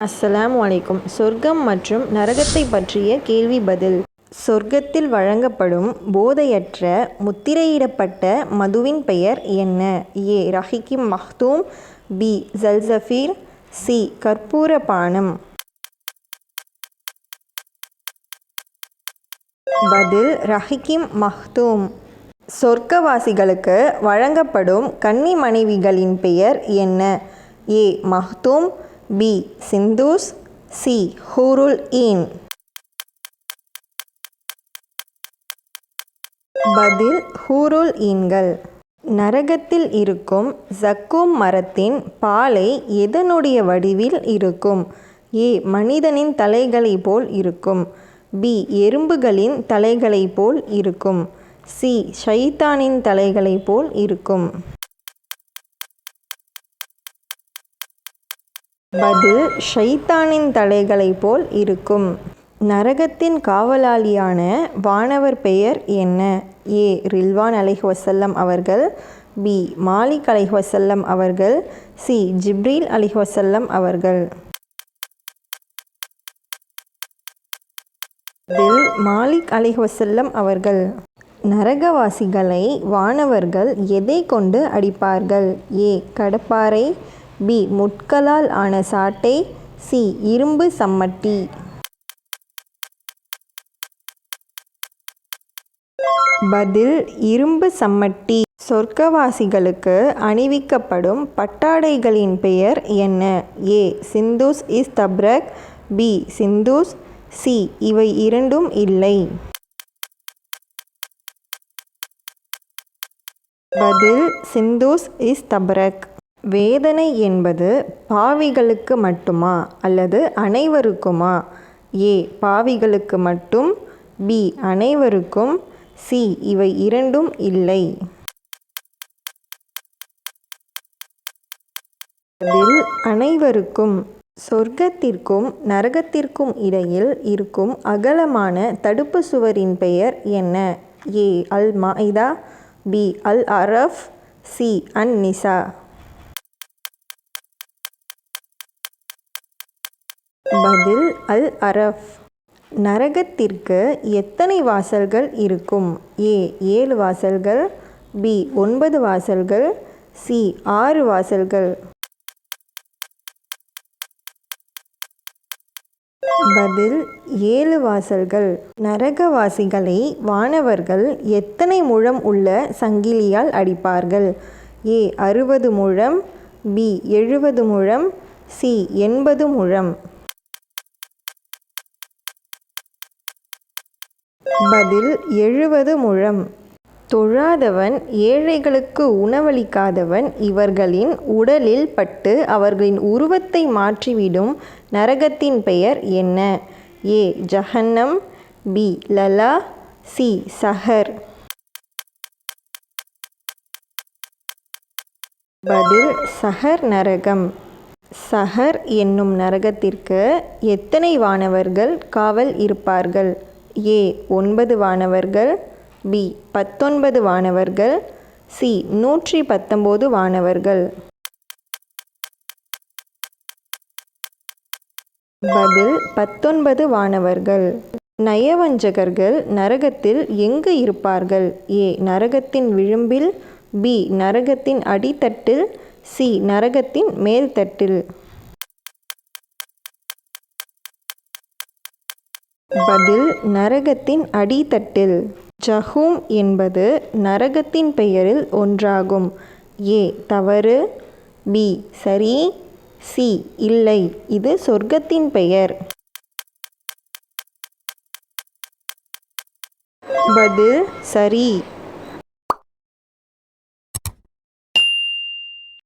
அஸ்ஸலாமு அலைக்கும். சொர்க்கம் மற்றும் நரகத்தை பற்றிய கேள்வி பதில். சொர்க்கத்தில் வழங்கப்படும் போதையற்ற முத்திரையிடப்பட்ட மதுவின் பெயர் என்ன? ஏ. ரஹிகிம் மஹ்தூம் பி. ஜல்சஃபீர் சி. கற்பூர பானம். பதில் ரஹிகிம் மஹ்தூம். சொர்க்கவாசிகளுக்கு வழங்கப்படும் கன்னி மனைவிகளின் பெயர் என்ன? ஏ. மஹ்தூம் பி சிந்தூஸ் சி ஹூருல் ஈன் பதில் ஹூருல் ஈன்கள் நரகத்தில் இருக்கும் ஜக்கூம் மரத்தின் பாலை எதனுடைய வடிவில் இருக்கும்? ஏ. மனிதனின் தலைகளைப் போல் இருக்கும். பி எறும்புகளின் தலைகளைப் போல் இருக்கும். சி ஷைத்தானின் தலைகளைப் போல் இருக்கும். பதில் ஷைத்தானின் தலைகளைப் போல் இருக்கும். நரகத்தின் காவலாளியான வானவர் பெயர் என்ன? ஏ. ரில்வான் அலைஹி அவர்கள். பி. மாலிக் அலைஹி அவர்கள். சி. ஜிப்ரீல் அலைஹி அவர்கள். இதில் மாலிக் அலைஹி அவர்கள். நரகவாசிகளை வானவர்கள் எதை கொண்டு அடிப்பார்கள்? ஏ. கடப்பாரை பி. முட்களால் ஆன சாட்டை சி. இரும்பு சம்மட்டி. பதில் இரும்பு சம்மட்டி. சொர்க்கவாசிகளுக்கு அணிவிக்கப்படும் பட்டாடைகளின் பெயர் என்ன? ஏ. சிந்தூஸ் இஸ் தப்ரக் பி. சிந்தூஸ். சி. இவை இரண்டும் இல்லை. பதில் சிந்தூஸ் இஸ் தப்ரக் வேதனை என்பது பாவிகளுக்கு மட்டுமா அல்லது அனைவருக்குமா? ஏ. பாவிகளுக்கு மட்டும். பி. அனைவருக்கும். சி. இவை இரண்டும் இல்லை. அதில் அனைவருக்கும் சொர்க்கத்திற்கும் நரகத்திற்கும் இடையில் இருக்கும் அகலமான தடுப்பு சுவரின் பெயர் என்ன? ஏ. அல் மாயிதா பி. அல் அரஃப் சி. அன் நிசா பதில் அல் அரஃப். நரகத்திற்கு எத்தனை வாசல்கள் இருக்கும்? ஏ ஏழு வாசல்கள் பி ஒன்பது வாசல்கள் சி ஆறு வாசல்கள். பதில் ஏழு வாசல்கள். நரகவாசிகளை வானவர்கள் எத்தனை முழம் உள்ள சங்கிலியால் அடிப்பார்கள்? ஏ அறுபது முழம் பி எழுபது முழம் சி எண்பது முழம். பதில் எழுபது முழம். தொழாதவன் ஏழைகளுக்கு உணவளிக்காதவன் இவர்களின் உடலில் பட்டு அவர்களின் உருவத்தை மாற்றிவிடும் நரகத்தின் பெயர் என்ன? ஏ. ஜஹன்னம். பி. லலா. சி. சஹர். பதில் சஹர் நரகம். சஹர் என்னும் நரகத்திற்கு எத்தனை வானவர்கள் காவல் இருப்பார்கள்? ஏ ஒன்பது வானவர்கள் பி பத்தொன்பது வானவர்கள் சி நூற்றி பத்தொம்போது வானவர்கள். பதில் பத்தொன்பது வானவர்கள். நயவஞ்சகர்கள் நரகத்தில் எங்கு இருப்பார்கள்? ஏ நரகத்தின் விளிம்பில் பி நரகத்தின் அடித்தட்டில் சி நரகத்தின் மேல்தட்டில். பதில் நரகத்தின் அடித்தட்டில். ஜஹூம் என்பது நரகத்தின் பெயரில் ஒன்றாகும். ஏ தவறு. பி சரி. சி இல்லை. இது சொர்க்கத்தின் பெயர். பதில் சரி.